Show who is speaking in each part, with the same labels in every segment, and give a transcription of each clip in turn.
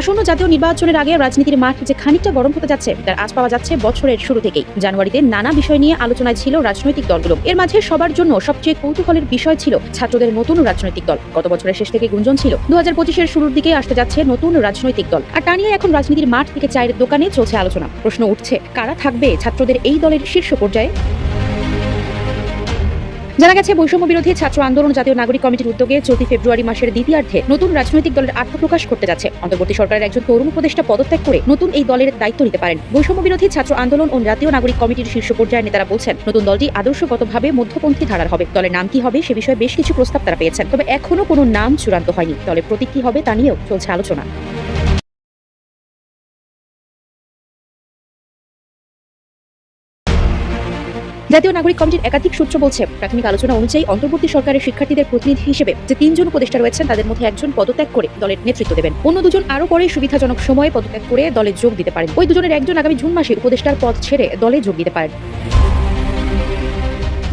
Speaker 1: আসন্ন জাতীয় নির্বাচনের আগে রাজনীতির মাঠ যে খানিকটা গরম হতে যাচ্ছে তার আজ পাওয়া যাচ্ছে বছরের শুরু থেকেই জানুয়ারিতে নানা বিষয় নিয়ে আলোচনায় ছিল রাজনৈতিক দলগুলো এর মাঝে সবার জন্য সবচেয়ে কৌতূহলের বিষয় ছিল ছাত্রদের নতুন রাজনৈতিক দল গত বছরের শেষ থেকে গুঞ্জন ছিল দু হাজার পঁচিশের শুরুর দিকে আসতে যাচ্ছে নতুন রাজনৈতিক দল আর টানিয়ে এখন রাজনীতির মাঠ থেকে চায়ের দোকানে চলছে আলোচনা প্রশ্ন উঠছে কারা থাকবে ছাত্রদের এই দলের শীর্ষ পর্যায়ে জানা গেছে বৈষম্য বিরোধী ছাত্র আন্দোলন জাতীয় নাগরিক কমিটির উদ্যোগে চলতি ফেব্রুয়ারি মাসের দ্বিতীয়ার্ধে নতুন রাজনৈতিক দলের আত্মপ্রকাশ করতে যাচ্ছে অন্তর্বর্তী সরকারের একজন তরুণ উপদেষ্টা পদত্যাগ করে নতুন এই দলের দায়িত্ব নিতে পারেন বৈষম্য বিরোধী ছাত্র আন্দোলন ও জাতীয় নাগরিক কমিটির শীর্ষ পর্যায়ের নেতারা বলছেন নতুন দলটি আদর্শগতভাবে মধ্যপন্থী ধারার হবে দলের নাম কি হবে সে বিষয়ে বেশ কিছু প্রস্তাব তারা পেয়েছেন তবে এখনো কোনো নাম চূড়ান্ত হয়নি দলের প্রতীক কি হবে তা নিয়েও চলছে আলোচনা জাতীয় নাগরিক কমিটির একাধিক সূত্র বলছে প্রাথমিক আলোচনা অনুযায়ী অন্তর্বর্তী সরকারের শিক্ষার্থীদের প্রতিনিধি হিসেবে যে তিনজন উপদেষ্টা রয়েছেন তাদের মধ্যে একজন পদত্যাগ করে দলের নেতৃত্ব দেবেন অন্য দুজন আরও পরে সুবিধাজনক সময়ে পদত্যাগ করে দলে যোগ দিতে পারেন ওই দুজনের একজন আগামী জুন মাসে উপদেষ্টার পদ ছেড়ে দলে যোগ দিতে পারেন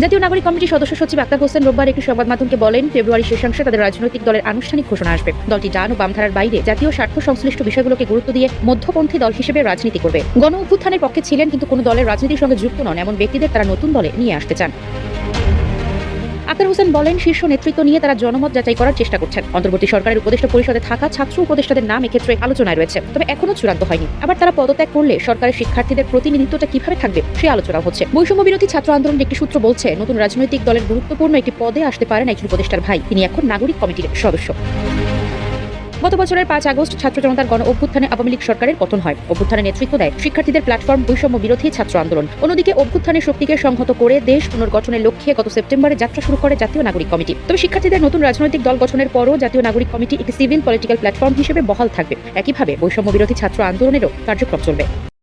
Speaker 1: জাতীয় নাগরিক কমিটির সদস্য সচিব আক্তার হোসেন রোববার একটি সংবাদ মাধ্যমকে বলেন ফেব্রুয়ারি শেষাংশে তাদের রাজনৈতিক দলের আনুষ্ঠানিক ঘোষণা আসবে দলটি ডান ও বামধারার বাইরে জাতীয় স্বার্থ সংশ্লিষ্ট বিষয়গুলোকে গুরুত্ব দিয়ে মধ্যপন্থী দল হিসেবে রাজনীতি করবে গণ অভ্যুত্থানের পক্ষে ছিলেন কিন্তু কোনো দলের রাজনীতির সঙ্গে যুক্ত নন এমন ব্যক্তিদের তারা নতুন দলে নিয়ে আসতে চান আক্তার হোসেন বলেন শীর্ষ নেতৃত্ব নিয়ে তারা জনমত যাচাই করার চেষ্টা করছেন অন্তর্বর্তী সরকারের উপদেষ্টা পরিষদে থাকা ছাত্র উপদেষ্টাদের নাম এক্ষেত্রে আলোচনায় রয়েছে তবে এখনো চূড়ান্ত হয়নি আবার তারা পদত্যাগ করলে সরকারের শিক্ষার্থীদের প্রতিনিধিত্বটা কিভাবে থাকবে সে আলোচনা হচ্ছে বৈষম্য বিরোধী ছাত্র আন্দোলনের একটি সূত্র বলছে নতুন রাজনৈতিক দলের গুরুত্বপূর্ণ একটি পদে আসতে পারেন একজন উপদেষ্টার ভাই তিনি এখন নাগরিক কমিটির সদস্য গত বছরের পাঁচ আগস্ট ছাত্র জনতার গণ অভ্যুত্থানে আওয়ামী লীগ সরকারের পতন হয় অভ্যুত্থানে নেতৃত্ব দেয় শিক্ষার্থীদের প্ল্যাটফর্ম বৈষম্য বিরোধী ছাত্র আন্দোলন অন্যদিকে অভ্যুত্থানের শক্তিকে সংহত করে দেশ পুনর্গঠনের লক্ষ্যে গত সেপ্টেম্বরে যাত্রা শুরু করে জাতীয় নাগরিক কমিটি তবে শিক্ষার্থীদের নতুন রাজনৈতিক দল গঠনের পরও জাতীয় নাগরিক কমিটি একটি সিভিল পলিটিক্যাল প্ল্যাটফর্ম হিসেবে বহাল থাকবে একইভাবে বৈষম্য বিরোধী ছাত্র আন্দোলনেরও কার্যক্রম চলবে